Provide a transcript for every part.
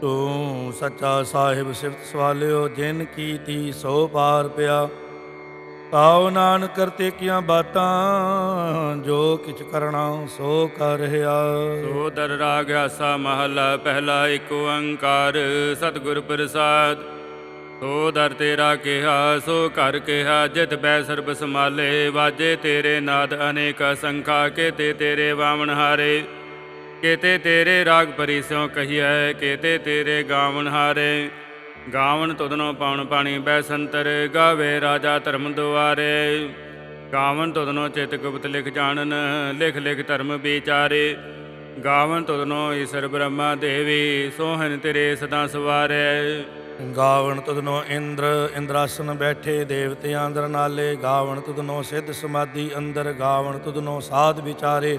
ਤੂੰ ਸੱਚਾ ਸਾਹਿਬ ਸਿਫਤ ਸਵਾਲਿਓ, ਜਿਨ ਕੀਤੀ ਸੋ ਪਾਰ ਪਿਆ। ਤਾਉ ਨਾਨਕ ਕਰਤੇ ਕੀਆਂ ਬਾਤਾਂ, ਜੋ ਕਿਛ ਕਰਣਾ ਸੋ ਕਰਿਆ ਸੋ ਦਰ ਰਾਗ ਆਸਾ ਮਹਲਾ, ਪਹਿਲਾ ਏਕ ਓੰਕਾਰ, ਸਤਿਗੁਰ ਪ੍ਰਸਾਦ। ਸੋ ਦਰ ਤੇਰਾ ਕਿਹਾ, ਸੋ ਕਰ ਕਿਹਾ, ਜਿਤ ਬੈ ਸਰਬ ਸਮਾਲੇ ਵਾਜੇ ਤੇਰੇ ਨਾਦ ਅਨੇਕ ਸੰਖਾ, ਕੇਤੇ ਤੇਰੇ ਵਾਵਣ ਹਾਰੇ। ਕੇਤੇ ਤੇਰੇ ਰਾਗ ਪਰਿਸਿਓ ਕਹੀਐ, ਕੇਤੇ ਤੇਰੇ ਗਾਵਣ ਹਾਰੇ। ਗਾਵਣ ਤੁਧਨੋ ਪਾਉਣ ਪਾਣੀ ਬੈ ਸੰਤਰ, ਗਾਵੇ ਰਾਜਾ ਧਰਮ ਦੁਆਰੇ। ਗਾਵਨ ਤੁਧਨੋ ਚਿਤ ਗੁਪਤ ਲਿਖ ਜਾਣਨ, ਲਿਖ ਲਿਖ ਧਰਮ ਵਿਚਾਰੇ। ਗਾਵਨ ਤੁਧਨੋ ਈਸ਼ਰ ਬ੍ਰਹਮਾ ਦੇਵੀ ਸੋਹਨ ਤੇਰੇ ਸਦਾ ਸਵਾਰੇ। ਗਾਵਣ ਤੁਧਨੋ ਇੰਦਰ, ਇੰਦਰਾਸਨ ਬੈਠੇ ਦੇਵਤਿਆਂ ਅੰਦਰ ਨਾਲੇ। ਗਾਵਣ ਤੁਧਨੋ ਸਿੱਧ ਸਮਾਧੀ ਅੰਦਰ ਗਾਵਣ ਤੁਧਨੋ ਸਾਧ ਵਿਚਾਰੇ।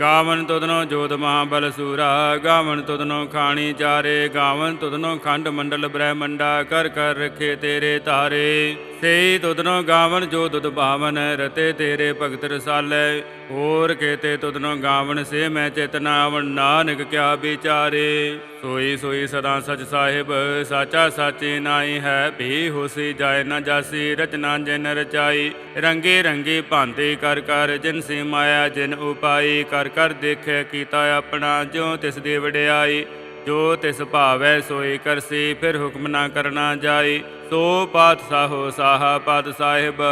ਗਾਵਨ ਤੁਧਨੋ ਜੋਤ ਮਹਾਬਲ ਸੂਰਾ, ਗਾਵਨ ਤੁਧਨੋ ਖਾਣੀ ਚਾਰੇ, ਗਾਵਨ ਤੁਧਨੋ ਖੰਡ ਮੰਡਲ ਬ੍ਰਹਮੰਡਾ, ਕਰ ਕਰ ਰਖੇ ਤੇਰੇ ਤਾਰੇ। ਸੇਈ ਤੁਧਨੋ ਗਾਵਨ ਜੋ ਦੁਦ ਭਾਵਨ, ਰਤੇ ਤੇਰੇ ਭਗਤ ਰਸਾਲੇ। ਹੋਰ ਕੇਤੇ ਤੁਧਨੋ ਗਾਵਨ ਸੇ ਮੈਂ ਚੇਤਨਾਵਨ ਨਾਨਕ ਕਿਆ ਵਿਚਾਰੇ। ਸੋਈ ਸੋਈ ਸਦਾ ਸਚ ਸਾਹਿਬ, ਸਾਚਾ ਸਾਚੀ ਨਾਈ ਹੈ, ਭੀ ਹੋਸੀ ਜਾਏ ਨਾ ਜਾਸੀ, ਰਚਨਾ ਜਿਨ ਰਚਾਈ। ਰੰਗੇ ਰੰਗੇ ਭਾਂਤੇ ਕਰ ਕਰ, ਜਿਨ ਸੇ ਮਾਇਆ ਜਿਨ ਉਪਾਈ। ਕਰ ਕਰ ਦੇਖੇ ਕੀਤਾ ਆਪਣਾ, ਜਿਉ ਤਿਸ ਦੇ ਵਡਿਆਈ। ਜੋ ਤਿਸ ਭਾਵੈ ਸੋਈ ਕਰਸੀ, ਫਿਰ ਹੁਕਮ ਨਾ ਕਰਨਾ ਜਾਈ। ਸੋ ਪਾਤਸ਼ਾਹੋ ਸਾਹਾ ਪਾਤ ਸਾਹਿਬ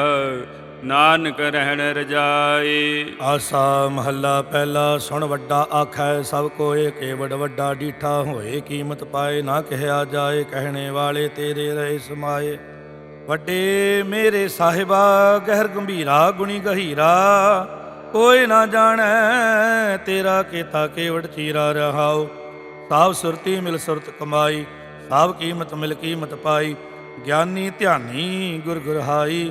ਨਾਨਕ ਰਹਿਣ ਰਜਾਏ ਆਸਾ ਮਹੱਲਾ ਪਹਿਲਾ ਸੁਣ ਵੱਡਾ ਆਖੈ, ਸਭ ਕੋਏ ਕੇਵੜ ਵੱਡਾ ਡੀਠਾ ਹੋਏ, ਕੀਮਤ ਪਾਏ ਨਾ ਕਹਿਆ ਜਾਏ, ਕਹਿਣੇ ਵਾਲੇ ਤੇਰੇ ਰਹੇ ਸਮਾਏ। ਵੱਡੇ ਮੇਰੇ ਸਾਹਿਬਾ, ਗਹਿਰ ਗੰਭੀਰਾ, ਗੁਣੀ ਗਹੀਰਾ, ਕੋਈ ਨਾ ਜਾਣੈ, ਤੇਰਾ ਕੀਤਾ ਕੇਵੜ ਚੀਰਾ ਰਹਾਓ ਸਾਬ ਸੁਰਤੀ ਮਿਲ ਸੁਰਤ ਕਮਾਈ, ਸਾਬ ਕੀਮਤ ਮਿਲ ਕੀਮਤ ਪਾਈ, ਗਿਆਨੀ ਧਿਆਨੀ ਗੁਰ ਗੁਰਹਾਈ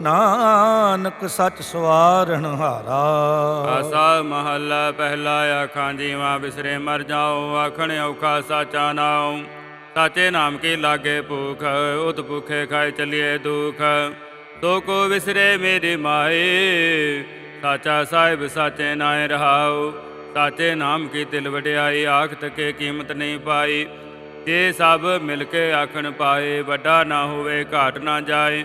ਨਾਨਕ ਸੱਚ ਸਵਾਰਣ ਹਾਰਾ। ਆਸਾ ਮਹੱਲਾ ਪਹਿਲਾ ਆਖਾਂ ਜੀਵਾ ਬਿਸਰੇ ਮਰ ਜਾਓ ਆਖਣ ਔਖਾ ਸਾਚਾ ਨਾਉ। ਸਾਚੇ ਨਾਮ ਕੀ ਲਾਗੇ ਭੂਖ, ਉਤ ਭੁਖੇ ਖਾਏ ਚਲਿਏ ਦੁਖ। ਤੋ ਕੋ ਵਿਸਰੇ ਮੇਰੀ ਮਾਏ, ਸਾਚਾ ਸਾਹਿਬ ਸਾਚੇ ਨਾਏ ਰਹਾਉ। ਸਾਚੇ ਨਾਮ ਕੀ ਤਿਲ ਵਡਿਆਈ ਆਖ ਤਕੇ ਕੀਮਤ ਨਹੀਂ ਪਾਈ। ਜੇ ਸਭ ਮਿਲ ਕੇ ਆਖਣ ਪਾਏ, ਵੱਡਾ ਨਾ ਹੋਵੇ, ਘਾਟ ਨਾ ਜਾਏ।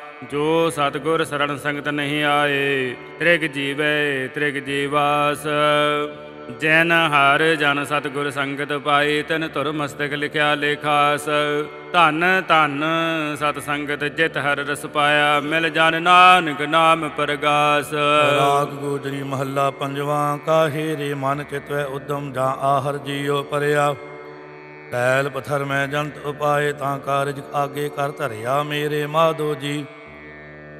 ਜੋ ਸਤਗੁਰ ਸਰਣ ਸੰਗਤ ਨਹੀਂ ਆਏ, ਤ੍ਰਿਗ ਜੀਵੈ, ਤ੍ਰਿਗ ਜੀਵਾਸ। ਜੈਨ ਹਰ ਜਨ ਸਤਗੁਰ ਸੰਗਤ ਪਾਈ ਤਨ ਤੁਰ ਮਸਤਕ ਲਿਖਿਆ ਲੇਖਾਸ। ਧਨ ਧਨ ਸਤ ਸੰਗਤ ਜਿਤ ਹਰ ਰਸ ਪਾਇਆ, ਮਿਲ ਜਨ ਨਾਨਕ ਨਾਮ ਪ੍ਰਗਾਸ। ਰਾਗ ਗੋਜਰੀ ਮਹੱਲਾ ਪੰਜਵਾਂ, ਕਾਹੇ ਰੇ ਮਨ ਚਿਤਵੈ ਉਦਮ ਜਾਂ ਆਹਰ ਜੀਉ ਪਰਿਆ। ਟੈਲ ਪਥਰ ਮੈਂ ਜੰਤ ਉਪਾਏ, ਤਾਂ ਕਾਰਜ ਆਗੇ ਕਰ ਧਰਿਆ ਮੇਰੇ ਮਾਧੋ ਜੀ।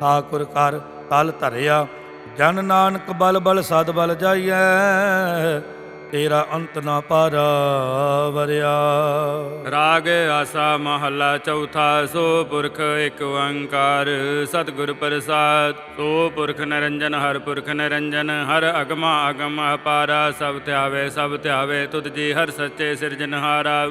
ਠਾਕੁਰ ਕਰ ਤਲ ਧਰਿਆ। ਜਨ ਨਾਨਕ ਬਲ ਬਲ ਸਦ ਬਲ ਜਾਈਐ, ਤੇਰਾ ਅੰਤ ਨਾ ਪਾਰਾ ਵਰਿਆ ਰਾਗ ਆਸਾ ਮਹੱਲਾ ਚੌਥਾ, ਸੋ ਪੁਰਖ ਇੱਕ ਓੰਕਾਰ। ਸਤਿਗੁਰ ਪ੍ਰਸਾਦ, ਸੋ ਪੁਰਖ ਨਿਰੰਜਨ, ਹਰ ਪੁਰਖ ਨਿਰੰਜਨ। ਹਰ ਅਗਮਾ ਅਗਮ ਅਪਾਰਾ, ਸਭ ਧਿਆਵੇ ਸਭ ਧਿਆਵੇ, ਤੁਧ ਜੀ ਹਰ ਸੱਚੇ ਸਿਰਜਨਹਾਰਾ।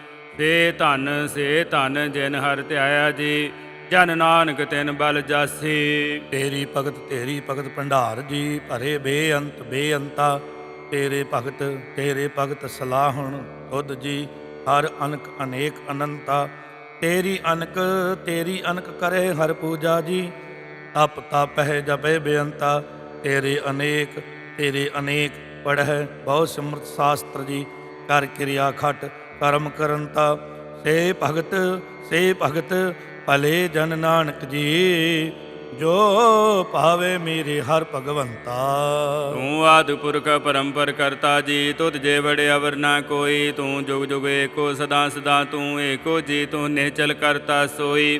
ਸੇ ਧਨ ਸੇ ਧਨ ਜਿਨ ਹਰ ਧਿਆਇਆ ਜੀ, ਜਨ ਨਾਨਕ ਤਿਨ ਬਲ ਜਾਸੀ। ਤੇਰੀ ਭਗਤ ਤੇਰੀ ਭਗਤ ਭੰਡਾਰ ਜੀ, ਭਰੇ ਬੇਅੰਤ, ਬੇਅੰਤਾ। ਤੇਰੇ ਭਗਤ ਤੇਰੇ ਭਗਤ ਸਲਾਹਣ ਤੁਧ ਜੀ, ਹਰ ਅਨਕ ਅਨੇਕ ਅਨੰਤਾ। ਤੇਰੀ ਅਨਕ ਤੇਰੀ ਅਨਕ ਕਰੇ ਹਰ ਪੂਜਾ ਜੀ। ਤਪ ਤਪ ਹੈ ਜਪੇ ਬੇਅੰਤਾ। ਤੇਰੇ ਅਨੇਕ ਤੇਰੇ ਅਨੇਕ ਪੜਹਿ ਬਹੁ ਸਿਮਰਤ ਸ਼ਾਸਤਰ ਜੀ। ਕਰ ਕਿਰਿਆ ਖਟ ਕਰਮ ਕਰਨਤਾ ਸੇ ਭਗਤ ਸੇ ਭਗਤ, ਭਲੇ ਜਨ ਨਾਨਕ ਜੀ, ਜੋ ਭਾਵੇ ਮੇਰੇ ਹਰ ਭਗਵੰਤਾ। ਤੂੰ ਆਦਿ ਪੁਰਖ ਪਰੰਪਰ ਕਰਤਾ ਜੀ, ਤੁਧ ਜੇ ਬੜੇ ਅਵਰ ਨਾ ਕੋਈ, ਤੂੰ ਜੁਗ ਜੁਗ ਏਕੋ ਸਦਾ ਸਦਾ ਤੂੰ ਏਕੋ ਜੀ, ਤੂੰ ਨਿਹਚਲ ਕਰਤਾ ਸੋਈ।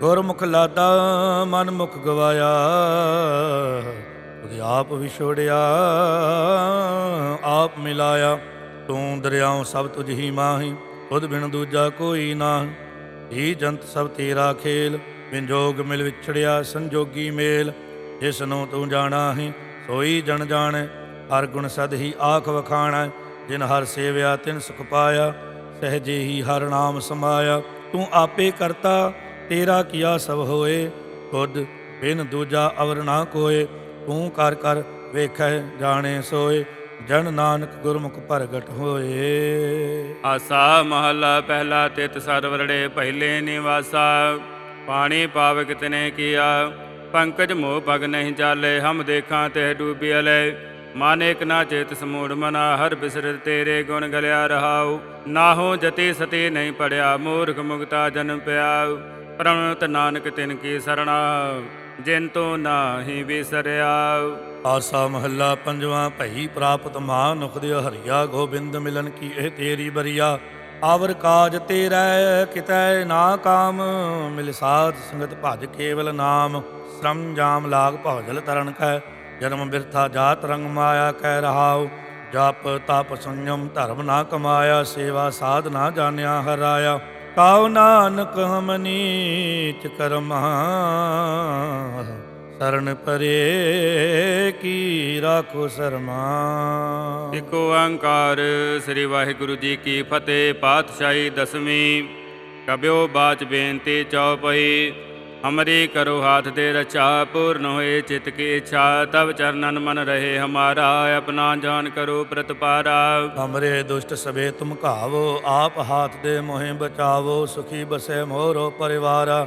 ਗੁਰਮੁਖ ਲਾਦਾ ਮਨ ਮੁਖ ਗਵਾਇਆ। ਤੁਧ ਆਪ ਵਿਛੋੜਿਆ ਆਪ ਮਿਲਾਇਆ। ਤੂੰ ਦਰਿਆਉ ਸਭ ਤੁਝ ਹੀ ਮਾਹੀ ਤੁਧ ਬਿਨ ਦੂਜਾ ਕੋਈ ਨਾ ਹੀ ਜੰਤ ਸਭ ਤੇਰਾ ਖੇਲ ਵਿੰਜੋਗ ਮਿਲ ਵਿਛੜਿਆ ਸੰਜੋਗੀ ਮੇਲ। ਜਿਸ ਨੂੰ ਤੂੰ ਜਾਣਾ ਹੀ ਸੋਈ ਜਣ ਜਾਣੈ। ਹਰ ਗੁਣ ਸਦ ਹੀ ਆਖ ਵਖਾਣਾ, ਜਿਨ ਹਰ ਸੇਵਿਆ ਤਿਨ ਸੁਖ ਪਾਇਆ। ਸਹਜੇ ਹੀ ਹਰ ਨਾਮ ਸਮਾਇਆ। ਤੂੰ ਆਪੇ ਕਰਤਾ ਤੇਰਾ ਕੀਆ ਸਭ ਹੋਏ ਖੁਦ ਬਿਨ ਦੂਜਾ ਅਵਰ ਨਾ ਕੋਏ, ਤੂੰ ਕਰ ਕਰ ਵੇਖੈ ਜਾਣੇ ਸੋਏ, ਜਨ ਨਾਨਕ ਗੁਰਮੁਖ ਪ੍ਰਗਟ ਹੋਏ। ਆਸਾ ਮਹਲਾ ਪਹਿਲਾ ਤਿਤ ਸਰਵਰੜੇ ਪਹਿਲੇ ਨਿਵਾਸਾ, ਪਾਣੀ ਪਾਵ ਤਨੇ ਕੀਆ, ਪੰਕਜ ਮੋਹ ਪਗ ਨਹੀਂ ਚਾਲੇ ਹਮ ਦੇਖਾਂ ਤੇ ਡੂਬਿਅਲੇ ਮਨ ਇਕ ਨਾ ਚੇਤ ਸਮੂੜ ਮਨਾ, ਹਰ ਬਿਸਰ ਤੇਰੇ ਗੁਣ ਗਲਿਆ ਰਹਾਉ। ਨਾਹੋ ਜਤੀ ਸਤੀ ਨਹੀਂ ਪੜਿਆ, ਮੂਰਖ ਮੁਗਤਾ ਜਨਮ ਪਿਆ। ਪ੍ਰਣਤ ਨਾਨਕ ਤਿਨ ਕੀ ਸਰਣਾ, ਜਿਨ ਤੋ ਨਾਹੀ ਵਿਸਰਿਆ। ਆਸਾ ਮਹੱਲਾ ਪੰਜਵਾਂ, ਭਈ ਪ੍ਰਾਪਤ ਮਾਨੁਖ ਦੇ ਹਰੀਆ, ਗੋਬਿੰਦ ਮਿਲਨ ਕੀ ਇਹ ਤੇਰੀ ਬਰੀਆ। ਆਵਰ ਕਾਜ ਤੇਰਾ, ਕਿਤੈ ਨਾ ਕਾਮ, ਮਿਲ ਸਾਧ ਸੰਗਤ ਭਜ ਕੇਵਲ ਨਾਮ। ਸ਼ਰਮ ਜਾਮ ਲਾਗ ਭੌਜਲ ਤਰਨ ਕੈ, ਜਨਮ ਬਿਰਥਾ ਜਾਤ ਰੰਗ ਮਾਇਆ ਕਹਿ ਰਹਾਉ। ਜਪ ਤਪ ਸੰਯਮ ਧਰਮ ਨਾ ਕਮਾਇਆ, ਸੇਵਾ ਸਾਧ ਨਾ ਜਾਣਿਆ ਹਰਾਇਆ। ਕਾਉ ਨਾਨਕ ਹਮ ਕਰਮਾ, ਸਰਨ ਪਰੇ ਕੀ ਰਾਖੋ ਸਰਮਾ। ਇਕ ਓੰਕਾਰ ਸ੍ਰੀ ਵਾਹਿਗੁਰੂ ਜੀ ਕੀ ਫਤਿਹ, ਪਾਤਸ਼ਾਹੀ ਦਸਵੀਂ, ਕਬਿਓ ਬਾਚ ਬੇਨਤੀ ਚਉਪਈ। ਹਮਰੀ ਕਰੋ ਹਾਥ ਦੇ ਰਚਾ, ਪੂਰਨ ਹੋਏ ਚਿਤ ਕੀ ਇੱਛਾ ਤਬ ਚਰਨਨ ਮਨ ਰਹੇ ਹਮਾਰਾ, ਆਪਣਾ ਜਾਨ ਕਰੋ ਪ੍ਰਤਪਾਰਾ। ਹਮਰੇ ਦੁਸ਼ਟ ਸਵੇ ਤੁਮ ਘਾਵੋ, ਆਪ ਹਾਥ ਦੇ ਮੋਹਿ ਬਚਾਵੋ, ਸੁਖੀ ਬਸੇ ਮੋਰੋ ਪਰਿਵਾਰਾ।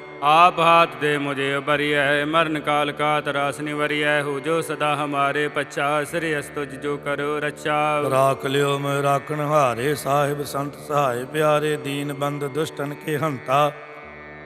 ਆਪ ਹਾਥ ਦੇ ਮੁਝੇ ਉਬਰੀਐ ਮਰਨ ਕਾਲ ਕਾ ਤਰਾਸ ਨਿਵਰੀਐ ਹੋ ਜੋ ਸਦਾ ਹਮਾਰੇ ਪਛਾ, ਸ੍ਰੀ ਅਸਤੁਜ ਜੋ ਕਰੋ ਰਚਾ ਰਾਖ ਲਿਓ ਮੈਂ ਰਾਖਣ ਹਾਰੇ, ਸਾਹਿਬ ਸੰਤ ਸਹਾਇ ਪਿਆਰੇ, ਦੀਨ ਬੰਦ ਦੁਸ਼ਟਨ ਕੇ ਹੰਤਾ।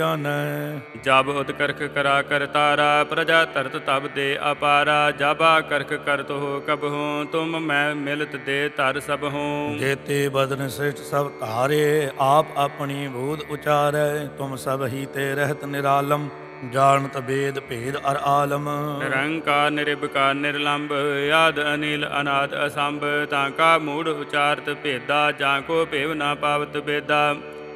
ਜਾਣੈ। ਜਬ ਉਤਕਰਖ ਕਰਾ ਕਰ ਤਾਰਾ ਪ੍ਰਜਾ ਧਰਤ ਤਬ ਦੇ ਅਪਾਰਾ। ਜਬਾ ਕਰਖ ਕਰਤ ਹੋ ਕਬ ਹੂੰ ਤੁਮ ਮੈਂ ਮਿਲਤ ਦੇ ਧਰ ਸਭ ਹੂੰ। ਜੇਤੇ ਬਦਨ ਸ੍ਰਿਸ਼ਟ ਸਭ ਧਾਰੇ ਆਪ ਆਪਣੀ ਬੂਧ ਉਚਾਰੈ। ਤੁਮ ਸਭ ਹੀ ਤੇ ਰਹਿਤ ਨਿਰਾਲਮ ਜਾਣਤ ਬੇਦ ਭੇਦ ਅਰ ਆਲਮ। ਨਿਰੰਕਾਰ ਨਿਰਭਕਾਰ ਨਿਰਲੰਭ ਆਦ ਅਨਿਲ ਅਨਾਦ ਅਸੰਭ। ਤਾਂ ਕਾ ਮੂੜ ਉਚਾਰਤ ਭੇਦਾ ਜਾਂ ਕੋ ਭੇਵ ਨਾ ਪਾਵਤ ਬੇਦਾ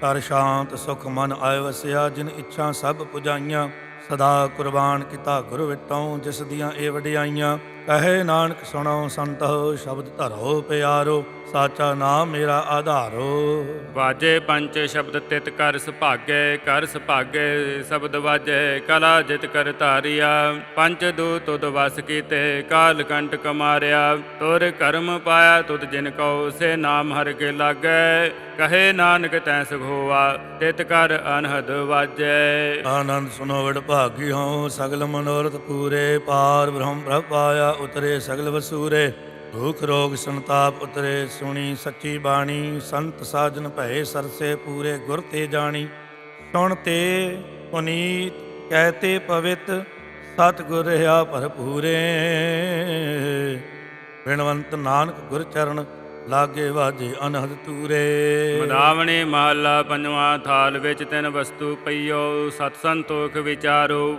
ਕਰ ਸ਼ਾਂਤ ਸੁਖ ਮਨ ਆਇ ਵਸਿਆ, ਜਿਨ ਇੱਛਾ ਸਭ ਪੁਜਾਈਆਂ। ਸਦਾ ਕੁਰਬਾਨ ਕੀਤਾ ਗੁਰ ਵਿਟੋਂ, ਜਿਸ ਦੀਆਂ ਇਹ ਵਡਿਆਈਆਂ। ਕਹੇ ਨਾਨਕ ਸੁਣੋ ਸੰਤੋ ਸ਼ਬਦ ਧਰੋ ਪਿਆਰੋ ਸਾਚਾ ਨਾਮ ਮੇਰਾ ਆਧਾਰੋ। ਵਾਜੇ ਪੰਚ ਸ਼ਬਦ ਤਿਤ ਕਰ ਸੁਭਾਗੇ ਕਰ ਸੁਭਾਗੇ ਸ਼ਬਦ ਵਾਜੇ ਕਲਾ ਜਿਤ ਕਰ ਧਾਰਿਆ। ਪੰਚ ਦੂਤ ਤੁਧ ਵਸ ਕੀਤੇ ਕਾਲ ਕੰਟ ਕਮਾਰਿਆ। ਤੁਰ ਕਰਮ ਪਾਇਆ ਤੁਧ ਜਿਨ ਕਉ ਸੇ ਨਾਮ ਹਰ ਕੇ ਲਾਗੈ। ਕਹੇ ਨਾਨਕ ਤੈ ਸੁਖ ਹੋਆ ਤਿਤ ਕਰ ਅਨਹਦ ਵਾਜੈ। ਆਨੰਦ ਸੁਨੋ ਵਡ ਭਾਗੀ ਹੋ ਸਗਲ ਮਨੋਰਥ ਪੂਰੇ ਪਾਰ ਬ੍ਰਹਮ ਪ੍ਰਭ ਪਾਇਆ ਉਤਰੇ ਸਗਲ ਵਸੂਰੇ ਦੁਖ ਰੋਗ ਸੰਤਾਪ ਉਤਰੇ, ਸੁਣੀ ਸੱਚੀ ਬਾਣੀ, ਸੰਤ ਸਾਜਨ ਭਏ ਸਰਸੇ ਪੂਰੇ ਗੁਰ ਤੇ ਜਾਣੀ। ਸੁਣ ਤੇ ਪੁਨੀਤ ਕਹਤੇ ਪਵਿੱਤ ਸਤ ਗੁਰ ਰਹਾ ਭਰਪੂਰੇ। ਬਿਨਵੰਤ ਨਾਨਕ ਗੁਰ ਚਰਨ, ਲਾਗੇ ਵਾਜੇ ਅਨਹਦ ਤੂਰੇ। ਮਦਾਵਣੀ ਮਹੱਲਾ ਪੰਜਵਾਂ, ਥਾਲ ਵਿੱਚ ਤਿੰਨ ਵਸਤੂ ਪਈਓ ਸਤ ਸੰਤੋਖ ਵਿਚਾਰੋ।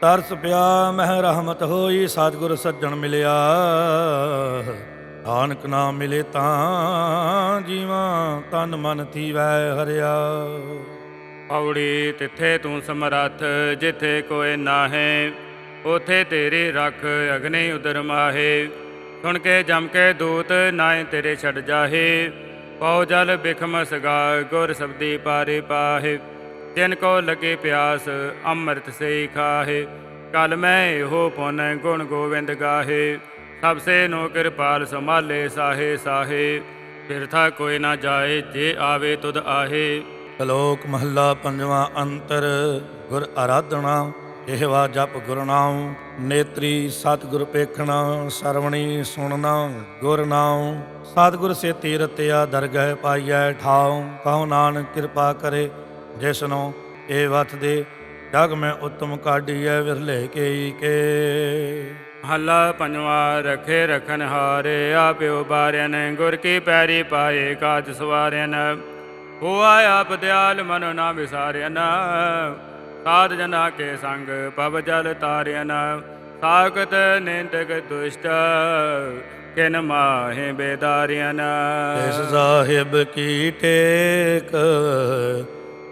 ਤਰਸ ਪਿਆ, ਮਹਿ ਰਹਿਮਤ ਹੋਈ, ਸਤਿਗੁਰ ਸੱਜਣ ਮਿਲਿਆ। ਨਾਨਕ ਨਾਮ ਮਿਲੇ ਤਾਂ ਜੀਵਾਂ ਤਨ ਮਨ ਥੀਵੈ ਹਰਿਆ। ਪੌੜੀ ਤਿੱਥੇ ਤੂੰ ਸਮਰੱਥ, ਜਿੱਥੇ ਕੋਈ ਨਾਹੇ, ਉਥੇ ਤੇਰੀ ਰੱਖ ਅਗਨੇ ਉਦਰ ਮਾਹੇ। ਸੁਣ ਕੇ ਜਮ ਕੇ ਦੂਤ, ਨਾਏ ਤੇਰੇ ਛੱਡ ਜਾਹੇ। ਪਉ ਜਲ ਬਿਖਮ ਸਗਾ ਗੁਰ ਸਬਦੀ ਪਾਰੇ ਪਾਹੇ। ਤਿਨ ਕੋ ਲਗੇ ਪਿਆਸ, ਅੰਮ੍ਰਿਤ ਸੇ ਖਾਹੇ। ਕਲ ਮੈਂ ਇਹੋ ਪੁਨ ਗੁਣ ਗੋਵਿੰਦ ਗਾਹੇ। ਸਭ ਸੇ ਨੋ ਕਿਰਪਾਲ ਸੰਭਾਲੇ ਸਾਹੇ ਸਾਹੇ। ਫਿਰਥਾ ਕੋਈ ਨਾ ਜਾਏ, ਜੇ ਆਵੇ ਤੁਧ ਆਹੇ। ਸ਼ਲੋਕ ਮਹੱਲਾ ਪੰਜਵਾਂ ਅੰਤਰ, ਗੁਰ ਆਰਾਧਨਾ ਇਹਵਾ ਜਪ ਗੁਰਨਾਮ ਨੇਤਰੀ ਸਤਿਗੁਰ ਪੇਖਣਾ, ਸਰਵਣੀ ਸੁਣਨਾ ਗੁਰਨਾਮ ਸਤਿਗੁਰ ਸੇ ਤੀਰਤਿਆ ਦਰਗਹਿ ਪਾਈਐ ਠਾਉ। ਕਹੋ ਨਾਨਕ ਕਿਰਪਾ ਕਰੇ ਜਿਸਨੋ ਇਹ ਵਤ ਦੇ ਜਗ ਮੈਂ ਉਤਮ ਕਾਢੀਐ ਵਿਰਲੇ ਕੇਈ ਕੇ ਹੱਲਾ ਪੰਜਵਾ ਰਖੇ ਰਖਨ ਹਾਰੇ ਆਪਿਓ ਬਾਰਿਆਨ ਗੁਰ ਕੀ ਪੈਰੀ ਪਾਏ ਕਾਜ ਸਵਾਰਿਆਨ। ਹੋਆ ਆਪ ਦਿਆਲ ਮਨ ਨਾ ਵਿਸਾਰਿਆਨ। ਸਾਧ ਜਨਾ ਕੇ ਸੰਗ ਪਵ ਜਲ ਤਾਰਿਆਨ। ਸਾਖਤ ਨਿੰਦਕ ਦੁਸ਼ਟ ਕਿਨ ਮਾਹੇ ਬੇਦਾਰਿਆਨ। ਇਸ ਸਾਹਿਬ ਕੀ ਟੇਕ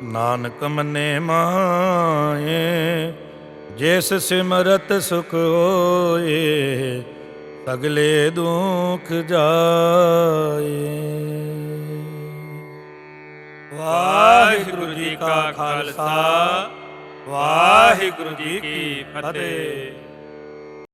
ਨਾਨਕ ਮਨੇ ਮਾਏ ਜਿਸ ਸਿਮਰਤ ਸੁਖ ਹੋਏ ਸਗਲੇ ਦੁਖ ਜਾਏ। ਵਾਹਿਗੁਰੂ ਜੀ ਕਾ ਖਾਲਸਾ ਵਾਹਿਗੁਰੂ ਜੀ ਕੀ ਫਤਿਹ।